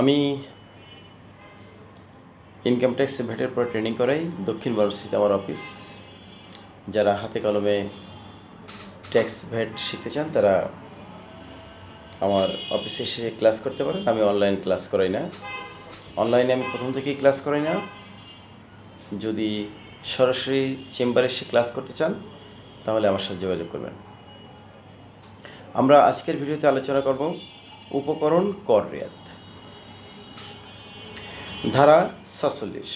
আমি income tax ভ্যাটের পর training করাই। দক্ষিণ বারাণসীতে আমার অফিস যারা হাতে কলমে ট্যাক্স ভ্যাট শিখতে চান, তারা আমার অফিসে এসে ক্লাস করতে পারেন। আমি অনলাইন ক্লাস করাই না। অনলাইনে আমি প্রথম থেকেই ক্লাস করাই না। যদি সরাসরি চেম্বারে এসে ক্লাস করতে চান, তাহলে আমার সাথে যোগাযোগ করবেন। আমরা আজকের ভিডিওতে আলোচনা করব, উপকরণ কর রেয়াত। ধারা সাতচল্লিশ।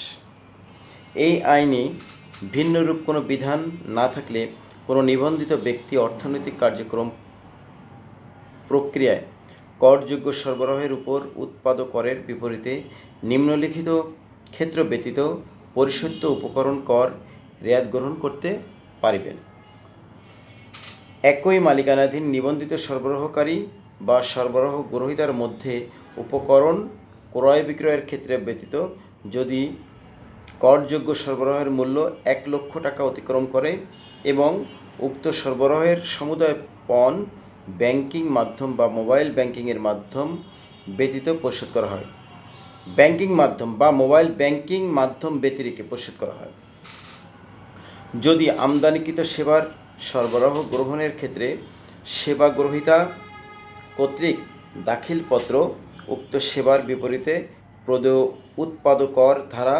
এই আইনে ভিন্নরূপ কোনো বিধান না থাকলে কোনো নিবন্ধিত ব্যক্তি অর্থনৈতিক কার্যক্রম প্রক্রিয়ায় করযোগ্য সরবরাহের উপর উৎপাদক করের বিপরীতে নিম্নলিখিত ক্ষেত্র ব্যতীত পরিশোধিত উপকরণ কর রেয়াত গ্রহণ করতে পারিবেন। একই মালিকানাধীন নিবন্ধিত সরবরাহকারী বা সরবরাহ গ্রহীতার মধ্যে উপকরণ ক্রয় বিক্রয়ের ক্ষেত্রে ব্যতীত যদি করযোগ্য সরবরাহের মূল্য এক লক্ষ টাকা অতিক্রম করে এবং উক্ত সরবরাহের সমুদায় পণ ব্যাংকিং মাধ্যম বা মোবাইল ব্যাংকিংয়ের মাধ্যম ব্যতীত পরিশোধ করা হয়। ব্যাংকিং মাধ্যম বা মোবাইল ব্যাংকিং মাধ্যম ব্যতিরেকে পরিশোধ করা হয়। যদি আমদানিকৃত সেবার সরবরাহ গ্রহণের ক্ষেত্রে সেবা গ্রহীতা কর্তৃক দাখিলপত্র উক্ত সেবার বিপরীতে প্রদেয় উৎপাদকর ধারা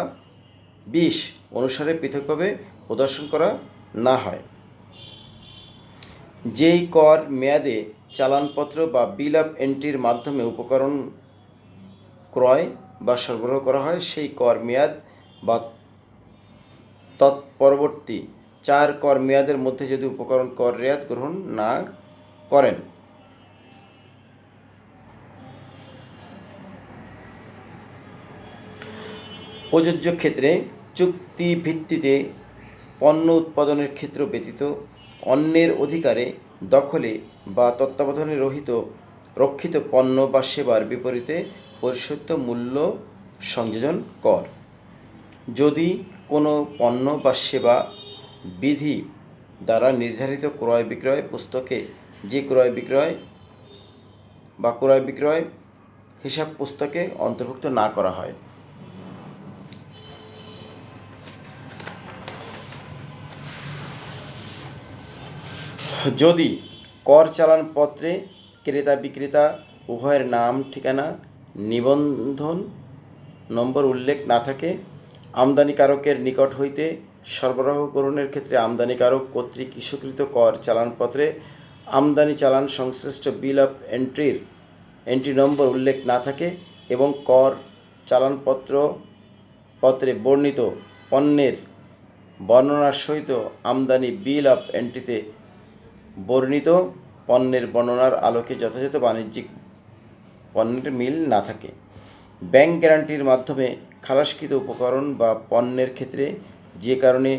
বিশ অনুসারে পৃথকভাবে প্রদর্শন করা না হয়। যেই কর মেয়াদে চালানপত্র বা বিল অফ এন্ট্রির মাধ্যমে উপকরণ ক্রয় বা সরবরাহ করা হয়, সেই কর মেয়াদ বা তৎপরবর্তী চার কর মেয়াদের মধ্যে যদি উপকরণ কর রেয়াত গ্রহণ না করেন প্রযোজ্য ক্ষেত্রে চুক্তি ভিত্তিতে পণ্য উৎপাদনের ক্ষেত্র ব্যতীত অন্যের অধিকারে দখলে বা তত্ত্বাবধানে রহিত রক্ষিত পণ্য বা সেবার বিপরীতে পরিশোধিত মূল্য সংযোজন কর। যদি কোনো পণ্য বা সেবা বিধি দ্বারা নির্ধারিত ক্রয় বিক্রয় পুস্তকে যে ক্রয় বিক্রয় বা ক্রয় বিক্রয় হিসাব পুস্তকে অন্তর্ভুক্ত না করা হয় যদি কর চালান পত্রে ক্রেতা বিক্রেতা উভয়ের নাম, ঠিকানা, নিবন্ধন নম্বর উল্লেখ না থাকে, আমদানিকারকের নিকট হইতে সরবরাহকরণের ক্ষেত্রে আমদানিকারক কর্তৃক ইস্যুকৃত কর চালানপত্রে আমদানি চালান সংশ্লিষ্ট বিল অফ এন্ট্রির এন্ট্রি নম্বর উল্লেখ না থাকে এবং কর চালানপত্র পত্রে বর্ণিত পণ্যের বর্ণনার সহিত আমদানি বিল অফ এন্ট্রিতে বর্ণিত পণ্যের বর্ণনার আলোকে যথাযথ বাণিজ্যিক পণ্যের মিল না থাকে। ব্যাংক গ্যারান্টির মাধ্যমে খালাসকৃত উপকরণ বা পণ্যের ক্ষেত্রে যে কারণে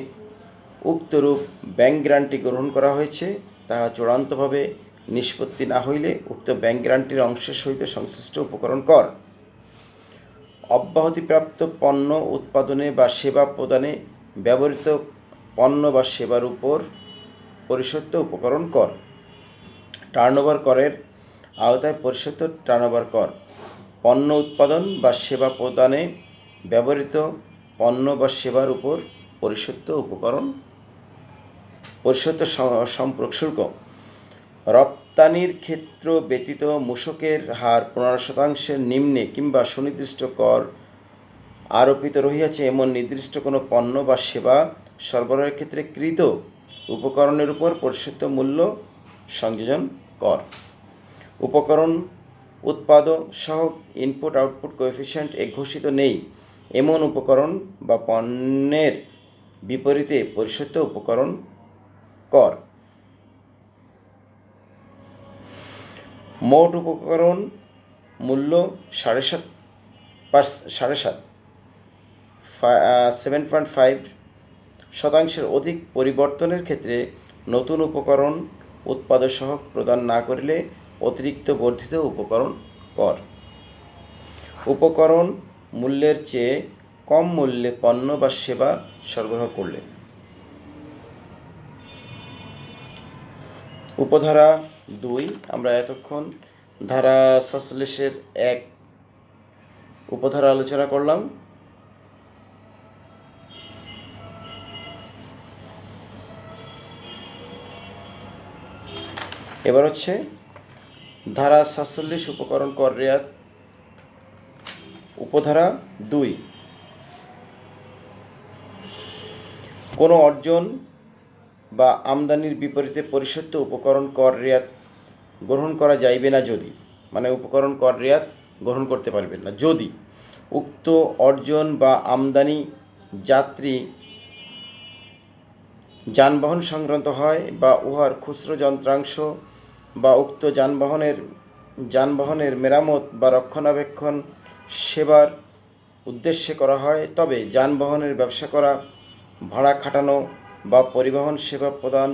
উক্তরূপ ব্যাংক গ্যারান্টি গ্রহণ করা হয়েছে তাহা চূড়ান্তভাবে নিষ্পত্তি না হইলে উক্ত ব্যাংক গ্যারান্টির অংশের সহিত সংশ্লিষ্ট উপকরণ কর। অব্যাহতিপ্রাপ্ত পণ্য উৎপাদনে বা সেবা প্রদানে ব্যবহৃত পণ্য বা সেবার উপর পরিশোধিত উপকরণ কর। টার্নওভার করের আওতায় পরিশোধিত টার্নওভার কর। পণ্য উৎপাদন বা সেবা প্রদানে ব্যবহৃত পণ্য বা সেবার উপর পরিশোধিত উপকরণ। পরিশোধিত স- সম্পর্ক শুল্ক। রপ্তানির ক্ষেত্র ব্যতীত মূসকের হার পনেরো শতাংশের নিম্নে কিংবা সুনির্দিষ্ট কর আরোপিত রহিয়াছে এমন নির্দিষ্ট কোনো পণ্য বা সেবা সরবরাহের ক্ষেত্রে কৃত উপকরণের উপর পরিশোধিত মূল্য সংযোজন কর। উপকরণ উৎপাদক সহ ইনপুট আউটপুট কোএফিসিয়েন্ট এ ঘোষিত নেই। এমন উপকরণ বা পণ্যের বিপরীতে পরিশোধিত উপকরণ কর। মোট উপকরণ মূল্য সাড়ে সাত সাড়ে সাত সেভেন পয়েন্ট ফাইভ শতাংশের অধিক পরিবর্তনের ক্ষেত্রে নতুন উপকরণ উৎপাদক সহ প্রদান না করিলে অতিরিক্ত বর্ধিত উপকরণ কর। উপকরণ মূল্যের চেয়ে কম মূল্যে পণ্য বা সেবা সরবরাহ করলে। উপধারা দুই, আমরা এতক্ষণ ধারা সাতচল্লিশের এক উপধারা আলোচনা করলাম। এবার হচ্ছে ধারা সাতচল্লিশ উপকরণ কর রেয়াত, উপধারা দুই। কোনো অর্জন বা আমদানির বিপরীতে পরিশোধিত উপকরণ কর রেয়াত গ্রহণ করা যাইবে না যদি। মানে উপকরণ কর রেয়াত গ্রহণ করতে পারবেন না। যদি উক্ত অর্জন বা আমদানি যাত্রী যানবাহন সংক্রান্ত হয় বা উহার খুচরো যন্ত্রাংশ বা উক্ত যানবাহনের যানবাহনের মেরামত বা রক্ষণাবেক্ষণ সেবার উদ্দেশ্যে করা হয়। তবে যানবাহনের ব্যবসা করা, ভাড়া খাটানো বা পরিবহন সেবা প্রদান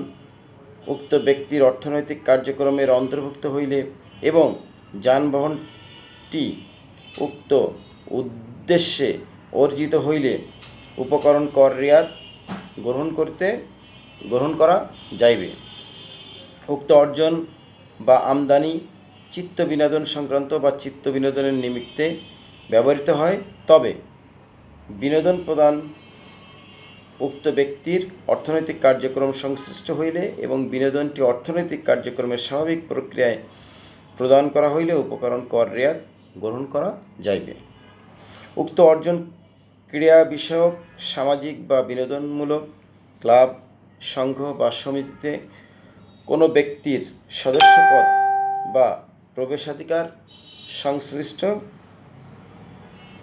উক্ত ব্যক্তির অর্থনৈতিক কার্যক্রমের অন্তর্ভুক্ত হইলে এবং যানবাহনটি উক্ত উদ্দেশ্যে অর্জিত হইলে উপকরণ কর রেয়াত গ্রহণ করতে, গ্রহণ করা যাইবে। উক্ত অর্জন বা আমদানি, চিত্ত বিনোদন সংক্রান্ত বা চিত্ত বিনোদনের নিমিত্তে ব্যবহৃত হয়। তবে বিনোদন প্রদান উক্ত ব্যক্তির অর্থনৈতিক কার্যক্রম সংশ্লিষ্ট হইলে এবং বিনোদনটি অর্থনৈতিক কার্যক্রমের স্বাভাবিক প্রক্রিয়ায় প্রদান করা হইলে উপকরণ কর রেয়াত গ্রহণ করা যাইবে। উক্ত অর্জন ক্রীড়া বিষয়ক, সামাজিক বা বিনোদনমূলক ক্লাব, সংঘ বা সমিতিতে কোনো ব্যক্তির সদস্যপদ বা প্রবেশাধিকার সংশ্লিষ্ট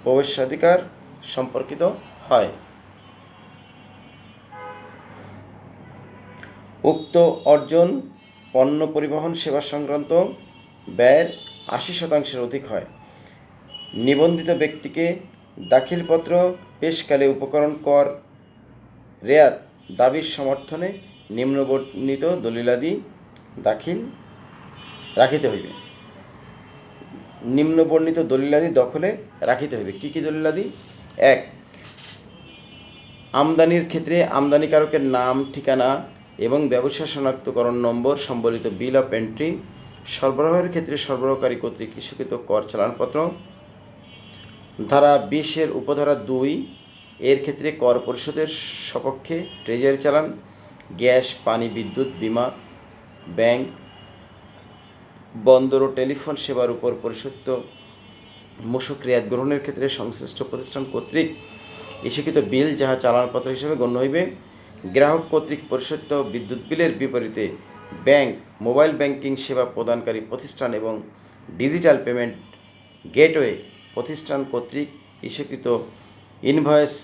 প্রবেশাধিকার সম্পর্কিত হয়। উক্ত অর্জন পণ্য পরিবহন সেবা সংক্রান্ত ব্যয়ের আশি শতাংশের অধিক হয়। নিবন্ধিত ব্যক্তিকে দাখিলপত্র পেশকালে উপকরণ কর, রেয়াত, দাবির সমর্থনে নিম্নবর্ণিত দলিলাদি দাখিল রাখিতে হইবে। নিম্নবর্ণিত দলিলাদি দখলে রাখিতে হইবে। কী কী দলিলাদি? এক, আমদানির ক্ষেত্রে আমদানিকারকের নাম, ঠিকানা এবং ব্যবসা শনাক্তকরণ নম্বর, সম্বলিত বিল অফ এন্ট্রি, সরবরাহের ক্ষেত্রে সরবরাহকারী কর্তৃক ইস্যুকৃত কর চালানপত্র। ধারা বিশের উপধারা দুই, এর ক্ষেত্রে কর পরিশোধের সপক্ষে ট্রেজারি চালান। গ্যাস, পানি, বিদ্যুৎ, বিমা, ব্যাংক, বন্দর ও টেলিফোন সেবার উপর পরিশোধিত মূসক রেয়াত গ্রহণের ক্ষেত্রে সংশ্লিষ্ট প্রতিষ্ঠান কর্তৃক ইস্যুকৃত বিল যাহা চালানপত্র হিসেবে গণ্য হইবে, গ্রাহক কর্তৃক পরিশোধিত বিদ্যুৎ বিলের বিপরীতে ব্যাংক, মোবাইল ব্যাংকিং সেবা প্রদানকারী প্রতিষ্ঠান এবং ডিজিটাল পেমেন্ট গেটওয়ে প্রতিষ্ঠান কর্তৃক ইস্যুকৃত ইনভয়েস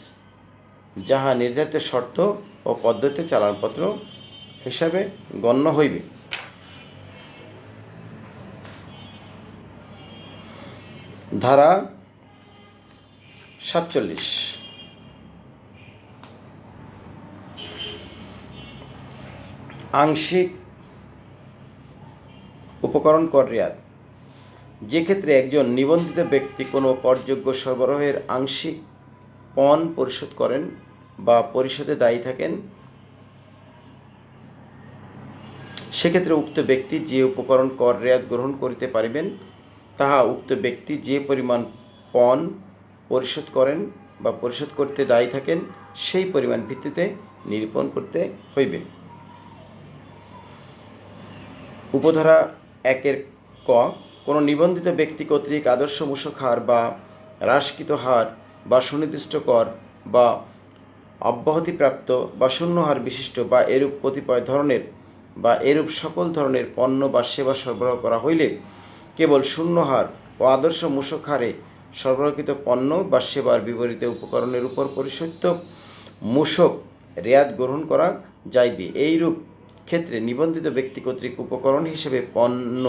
যাহা নির্ধারিত শর্ত ও পদ্ধতিতে চালানপত্র হিসাবে গণ্য হইবে। ধারা সাতচল্লিশ। আংশিক উপকরণ কর রেয়াত যে ক্ষেত্রে একজন নিবন্ধিত ব্যক্তি কোনো করযোগ্য সরবরাহের আংশিক পণ পরিশোধ করেন বা পরিশোধে দায়ী থাকেন, সেক্ষেত্রে উক্ত ব্যক্তি যে উপকরণ কর রেয়াত গ্রহণ করিতে পারিবেন, তাহা উক্ত ব্যক্তি যে পরিমাণ পণ পরিশোধ করেন বা পরিশোধ করতে দায়ী থাকেন, সেই পরিমাণ ভিত্তিতে নিরূপণ করতে হইবে। উপধারা একের ক, কোনো নিবন্ধিত ব্যক্তি কর্তৃক আদর্শ মূসক হার বা হ্রাসকৃত হার বা সুনির্দিষ্ট কর বা অব্যাহতিপ্রাপ্ত বা শূন্য হার বিশিষ্ট বা এরূপ কতিপয় ধরনের বা এরূপ সকল ধরনের পণ্য বা সেবা সরবরাহ করা হইলে কেবল শূন্য হার ও আদর্শ মূসক হারে সরবরাহকৃত পণ্য বা সেবার বিপরীতে উপকরণের উপর পরিশোধিত মূসক রেয়াত গ্রহণ করা যাইবে। এইরূপ ক্ষেত্রে নিবন্ধিত ব্যক্তি কর্তৃক উপকরণ হিসেবে পণ্য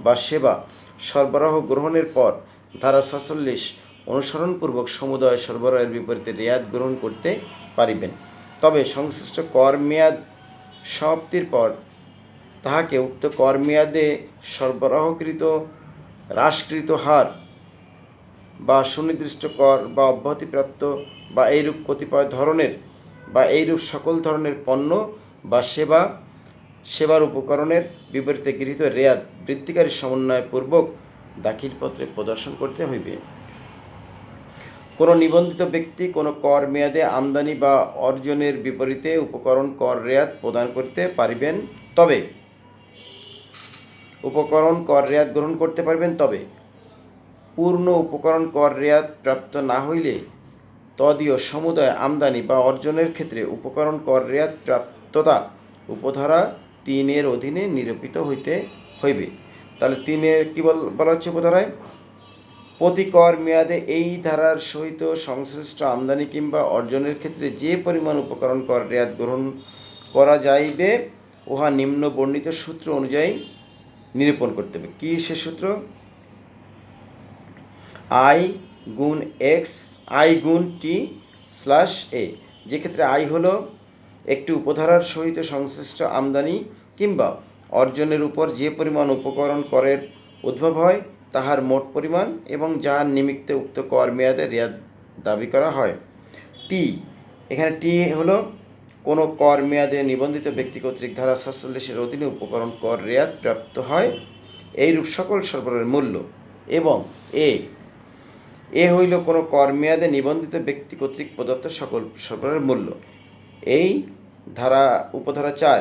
বা সেবা সরবরাহ গ্রহণের পর ধারা সাতচল্লিশ অনুসরণপূর্বক সমুদয় সরবরাহের বিপরীতে রেয়াত গ্রহণ করতে পারিবেন। তবে সংশ্লিষ্ট কর মেয়াদ সমাপ্তির পর তাহাকে উক্ত কর মেয়াদে সরবরাহকৃত, হ্রাসকৃত হার বা সুনির্দিষ্ট কর বা অব্যাহতিপ্রাপ্ত বা এইরূপ কতিপয় ধরনের বা এইরূপ সকল ধরনের পণ্য বা সেবা, সেবার উপকরণের বিপরীতে গৃহীত রেয়াত বৃত্তিকারী সমন্বয় পূর্বক দাখিলপত্রে প্রদর্শন করতে হইবে। কোনো নিবন্ধিত ব্যক্তি কোনো কর মেয়াদে আমদানি বা অর্জনের বিপরীতে উপকরণ কর রেয়াত প্রদান করতে পারিবেন, তবে উপকরণ কর রেয়াত গ্রহণ করতে পারবেন, তবে পূর্ণ উপকরণ কর রেয়াত প্রাপ্ত না হইলে তদীয় সমুদায় আমদানি বা অর্জনের ক্ষেত্রে উপকরণ কর রেয়াত প্রাপ্ততা উপধারা তিনের অধীনে নিরূপিত হইতে হইবে। তাহলে তিনের কী বল, বলা হচ্ছে উপধারায়? প্রতি কর মেয়াদে এই ধারার সহিত সংশ্লিষ্ট আমদানি কিংবা অর্জনের ক্ষেত্রে যে পরিমাণ উপকরণ কর রেয়াত গ্রহণ করা যাইবে, উহা নিম্ন বর্ণিত সূত্র অনুযায়ী নিরূপণ করতে হবে। কি সে সূত্র? আই গুণ এক্স, আই গুণ টি স্ল্যাশ এ। যেক্ষেত্রে আই হলো একটি উপধারার সহিত সংশ্লিষ্ট আমদানি কিংবা অর্জনের উপর যে পরিমাণ উপকরণ করের উদ্ভব হয় তাহার মোট পরিমাণ এবং যার নিমিত্তে উক্ত কর মেয়াদে রেয়াদ দাবি করা হয়। টি, এখানে টি হলো কোনো কর মেয়াদে নিবন্ধিত ব্যক্তি কর্তৃক ধারা সাতচল্লিশের অধীনে উপকরণ কর রেয়াদ প্রাপ্ত হয়, এইরূপ সকল সরবরাহের মূল্য। এবং এ এ হইল কোনো কর মেয়াদে নিবন্ধিত ব্যক্তি কর্তৃক প্রদত্ত সকল সরবরাহের মূল্য। এই ধারা, উপধারা চার,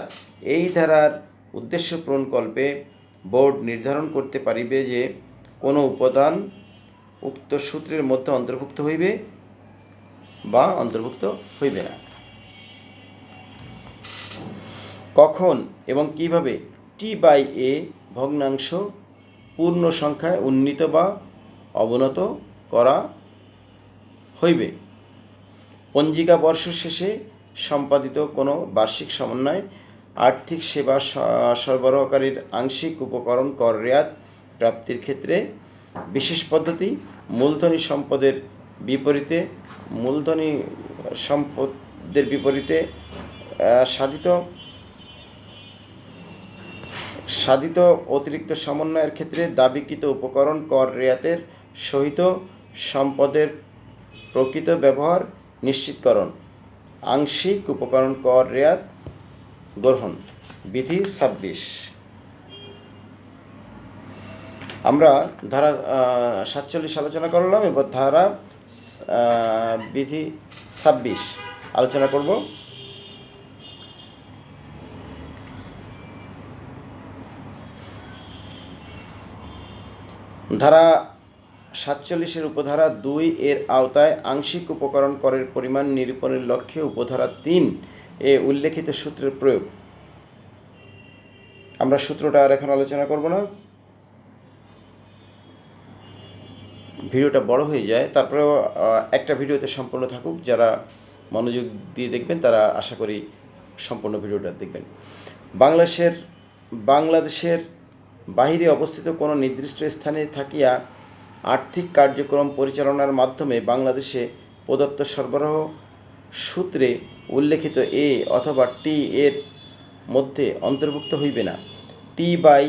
এই ধারার উদ্দেশ্য পূরণকল্পে বোর্ড নির্ধারণ করতে পারিবে যে কোনো উপাদান উক্ত সূত্রের মধ্যে অন্তর্ভুক্ত হইবে বা অন্তর্ভুক্ত হইবে না। কখন এবং কীভাবে টি বাই এ ভগ্নাংশ পূর্ণ সংখ্যায় উন্নীত বা অবনত করা হইবে। পঞ্জিকা বর্ষ শেষে সম্পাদিত কোনো বার্ষিক সমন্বয় আর্থিক সেবা সরবরাহকারীর আংশিক উপকরণ কর, রেয়াত প্রাপ্তির ক্ষেত্রে বিশেষ পদ্ধতি, মূলধনী সম্পদের বিপরীতে, মূলধনী সম্পদের বিপরীতে সাধিত সাধিত অতিরিক্ত সমন্বয়ের ক্ষেত্রে দাবিকৃত উপকরণ কর রেয়াতের সহিত সম্পদের প্রকৃত ব্যবহার নিশ্চিতকরণ, আংশিক উপকরণ কর রেয়াত গ্রহণ, বিধি ছাব্বিশ। আমরা ধারা সাতচল্লিশ আলোচনা করলাম, এবার ধারা বিধি ছাব্বিশ আলোচনা করব। ধারা সাতচল্লিশের উপধারা দুই এর আওতায় আংশিক উপকরণ করের পরিমাণ নিরূপণের লক্ষ্যে উপধারা তিন এ উল্লেখিত সূত্রের প্রয়োগ। আমরা সূত্রটা আর এখন আলোচনা করব না। ভিডিওটা বড় হয়ে যায়, তারপরেও একটা ভিডিওতে সম্পূর্ণ থাকুক, যারা মনোযোগ দিয়ে দেখবেন, তারা আশা করি সম্পূর্ণ ভিডিওটা দেখবেন। বাংলাদেশের বাংলাদেশের বাহিরে অবস্থিত কোনো নির্দিষ্ট স্থানে থাকিয়া আর্থিক কার্যক্রম পরিচালনার মাধ্যমে বাংলাদেশে প্রদত্ত সরবরাহ সূত্রে উল্লেখিত এ অথবা টি এর মধ্যে অন্তর্ভুক্ত হইবে না। টি বাই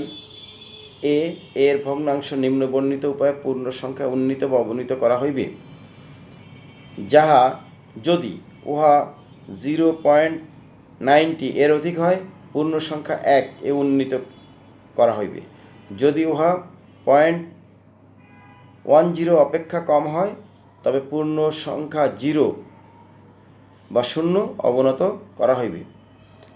এ, এর ভগ্নাংশ নিম্নবর্ণিত উপায়ে পূর্ণ সংখ্যা উন্নীত বা অবনীত করা হইবে। যাহা যদি উহা জিরো পয়েন্ট নাইনটি এর অধিক হয় পূর্ণ সংখ্যা এক এ উন্নীত করা হইবে। যদি উহা পয়েন্ট ওয়ান জিরো অপেক্ষা কম হয়, তবে পূর্ণ সংখ্যা জিরো বা শূন্য অবনত করা হইবে।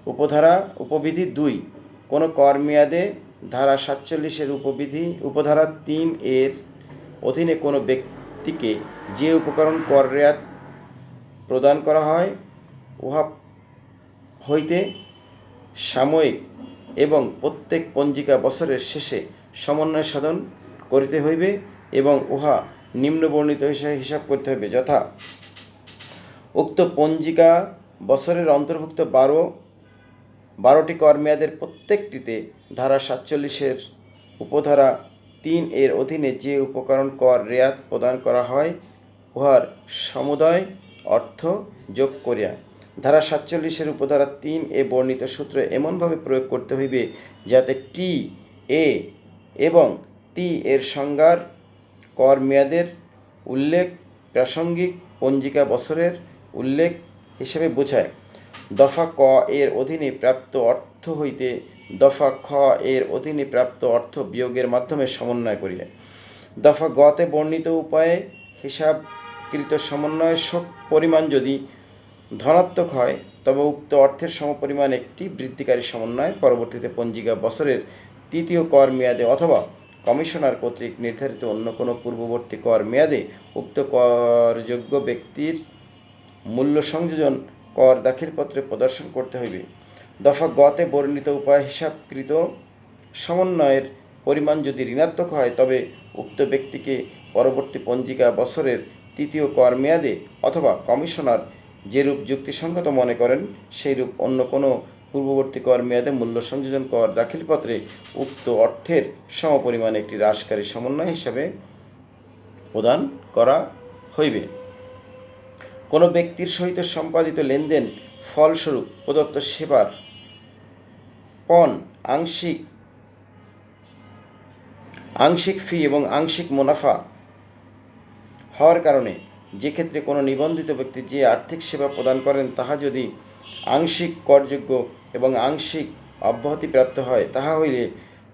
উপধারা, উপবিধি দুই, কোনো কর মেয়াদে ধারা সাতচল্লিশের উপবিধি, উপধারা তিন এর অধীনে কোনো ব্যক্তিকে যে উপকরণ কর রেয়াত প্রদান করা হয়, উহা হইতে সাময়িক এবং প্রত্যেক পঞ্জিকা বছরের শেষে সমন্বয় সাধন করিতে হইবে এবং উহা নিম্নবর্ণিত হিসাবে হিসাব করতে হইবে, যথা উক্ত পঞ্জিকা বছরের অন্তর্ভুক্ত বারো বারোটি কর মেয়াদের প্রত্যেকটিতে ধারা সাতচল্লিশের উপধারা তিন এর অধীনে যে উপকরণ কর রেয়াত প্রদান করা হয়, উহার সমুদয় অর্থ যোগ করিয়া। ধারা সাতচল্লিশের উপধারা তিন এ বর্ণিত সূত্র এমনভাবে প্রয়োগ করতে হইবে যাতে টি এ এবং টি এর সংজ্ঞার কর মেয়াদের উল্লেখ প্রাসঙ্গিক পঞ্জিকা বছরের উল্লেখ হিসেবে বোঝায়। দফা ক এর অধীনে প্রাপ্ত অর্থ হইতে দফা খ এর অধীনে প্রাপ্ত অর্থ বিয়োগের মাধ্যমে সমন্বয় করিয়া দফা গতে বর্ণিত উপায়ে হিসাবকৃত সমন্বয়ের সব পরিমাণ যদি ধনাত্মক হয়, তবে উক্ত অর্থের সমপরিমাণ একটি বৃদ্ধিকারী সমন্বয় পরবর্তীতে পঞ্জিকা বছরের তৃতীয় কর মেয়াদে অথবা কমিশনার কর্তৃক নির্ধারিত অন্য কোনো পূর্ববর্তী কর মেয়াদে উক্ত করযোগ্য ব্যক্তির মূল্য সংযোজন কর দাখিলপত্রে প্রদর্শন করতে হইবে। দফা গতে বর্ণিত উপায় হিসাবকৃত সমন্বয়ের পরিমাণ যদি ঋণাত্মক হয়, তবে উক্ত ব্যক্তিকে পরবর্তী পঞ্জিকা বছরের তৃতীয় কর মেয়াদে অথবা কমিশনার যেরূপ যুক্তিসঙ্গত মনে করেন, সেইরূপ অন্য কোনো পূর্ববর্তী কর মেয়াদে মূল্য সংযোজন কর দাখিলপত্রে উক্ত অর্থের সমপরিমাণ একটি হ্রাসকারী সমন্বয় হিসাবে প্রদান করা হইবে। কোনো ব্যক্তির সহিত সম্পাদিত লেনদেন ফলস্বরূপ প্রদত্ত সেবার পণ, আংশিক আংশিক ফি এবং আংশিক মুনাফা হওয়ার কারণে যে ক্ষেত্রে কোনো নিবন্ধিত ব্যক্তি যে আর্থিক সেবা প্রদান করেন, তাহা যদি আংশিক করযোগ্য এবং আংশিক অব্যাহতিপ্রাপ্ত হয়, তাহা হইলে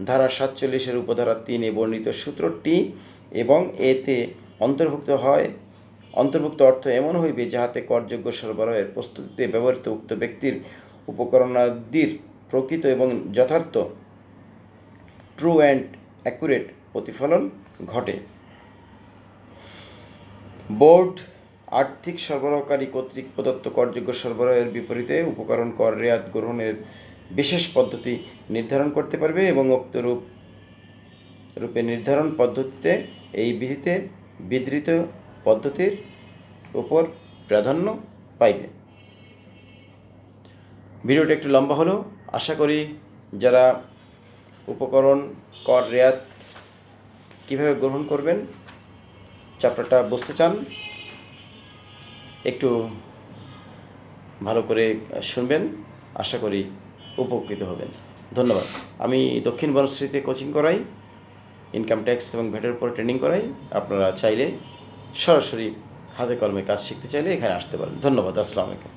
ধারা সাতচল্লিশের উপধারা তিনে বর্ণিত সূত্রটি এবং এতে অন্তর্ভুক্ত হয় অন্তর্ভুক্ত অর্থ এমন হইবে যাহাতে করযোগ্য সরবরাহের প্রস্তুতিতে ব্যবহৃত উক্ত ব্যক্তির উপকরণাদির প্রকৃত এবং যথার্থ ট্রু অ্যান্ড অ্যাকুরেট প্রতিফলন ঘটে। বোর্ড আর্থিক সরবরাহকারী কর্তৃক প্রদত্ত করযোগ্য সরবরাহের বিপরীতে উপকরণ কর রেয়াত গ্রহণের বিশেষ পদ্ধতি নির্ধারণ করতে পারবে এবং উক্ত রূপ, রূপে নির্ধারণ পদ্ধতিতে এই বিধিতে বিধৃত পদ্ধতির উপর প্রাধান্য পাইবে। ভিডিওটা একটু লম্বা হলো আশা করি যারা উপকরণ, কর, রেয়াত কীভাবে গ্রহণ করবেন, চ্যাপ্টারটা বুঝতে চান, একটু ভালো করে শুনবেন, আশা করি উপকৃত হবেন। ধন্যবাদ। আমি দক্ষিণ বনশ্রীতে কোচিং করাই ইনকাম ট্যাক্স এবং ভ্যাটের উপর ট্রেনিং করাই। আপনারা চাইলে সরাসরি হাতে কলমে কাজ শিখতে চাইলে এখানে আসতে পারেন। ধন্যবাদ আসসালামু আলাইকুম।